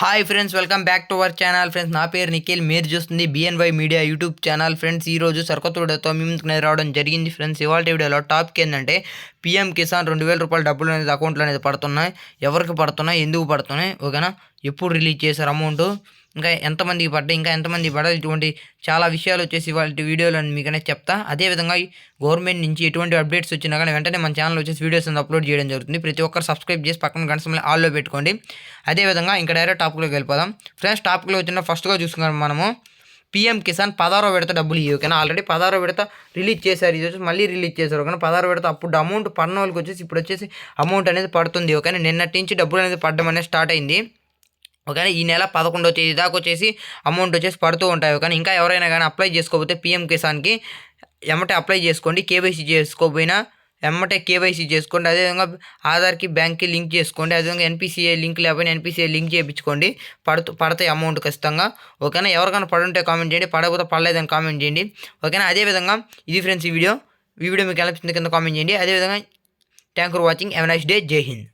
Hi friends welcome back to our channel friends నా పేరు నిఖిల్. మీరు చూస్తుంది BNY media YouTube channel friends ఈ రోజు మీ ముందుకు రావడం జరిగింది. ఫ్రెండ్స్ ఇవాళ వీడియోలో టాపిక్ ఏంటంటే పీఎం కిసాన్ రెండు వేల రూపాయల డబ్బులు అనేది అకౌంట్లో అనేది పడుతున్నాయి. ఎవరికి పడుతున్నాయి? ఎందుకు పడుతున్నాయి? ఓకేనా? ఎప్పుడు రిలీజ్ చేశారు అమౌంట్ ఇంకా ఎంతమందికి పడ్డాయి ఇంకా ఎంతమంది పడాలి ఇటువంటి చాలా విషయాలు వచ్చేసి వాళ్ళ వీడియోలో మీకనే చెప్తా. అదేవిధంగా ఈ గవర్నమెంట్ నుంచి ఎటువంటి అప్డేట్స్ వచ్చినా కానీ వెంటనే మన ఛానల్ వచ్చేసి వీడియోస్ అనేది అప్లోడ్ చేయడం జరుగుతుంది. ప్రతి ఒక్కరు సబ్స్క్రైబ్ చేసి పక్కన గంట ఆల్లో పెట్టుకోండి. అదేవిధంగా ఇంకా డైరెక్ట్ టాపిక్లోకి వెళ్ళిపోదాం. ఫ్రెండ్స్ టాపిక్లో వచ్చిన ఫస్ట్గా చూసుకున్నాం మనము. పీఎం కిసాన్ పదహారో విడత డబ్బులు ఇవి ఓకేనా ఆల్రెడీ పదహారో విడత రిలీజ్ చేశారు. ఇది వచ్చి మళ్ళీ రిలీజ్ చేశారు. కానీ పదహారో విడత అప్పుడు అమౌంట్ పడిన వాళ్ళకి వచ్చేసి ఇప్పుడు వచ్చేసి అమౌంట్ అనేది పడుతుంది. కానీ నిన్నటి నుంచి డబ్బులు అనేది పడడం అనేది స్టార్ట్ అయింది. ఓకేనా ఈ నెల పదకొండో తేదీ దాకా వచ్చేసి అమౌంట్ వచ్చేసి పడుతూ ఉంటాయి. కానీ ఇంకా ఎవరైనా కానీ అప్లై చేసుకోకపోతే పీఎం కిసాన్కి ఎమ్మటే అప్లై చేసుకోండి. కేవైసీ చేసుకోకపోయినా ఎమ్మటే కేవైసీ చేసుకోండి. అదేవిధంగా ఆధార్కి బ్యాంక్కి లింక్ చేసుకోండి. అదేవిధంగా ఎన్పిసిఐ లింక్ లేకపోయినా ఎన్పిసిఐ లింక్ చేయించుకోండి. పడుతూ పడతాయి అమౌంట్ ఖచ్చితంగా. ఓకేనా? ఎవరికైనా పడుంటే కామెంట్ చేయండి. పడకపోతే పడలేదని కామెంట్ చేయండి. ఓకేనా? అదేవిధంగా ఇది ఫ్రెండ్స్ ఈ వీడియో. ఈ వీడియో మీకు ఎలా కింద కామెంట్ చేయండి. అదేవిధంగా thank for watching. Have nice day. జై హింద్.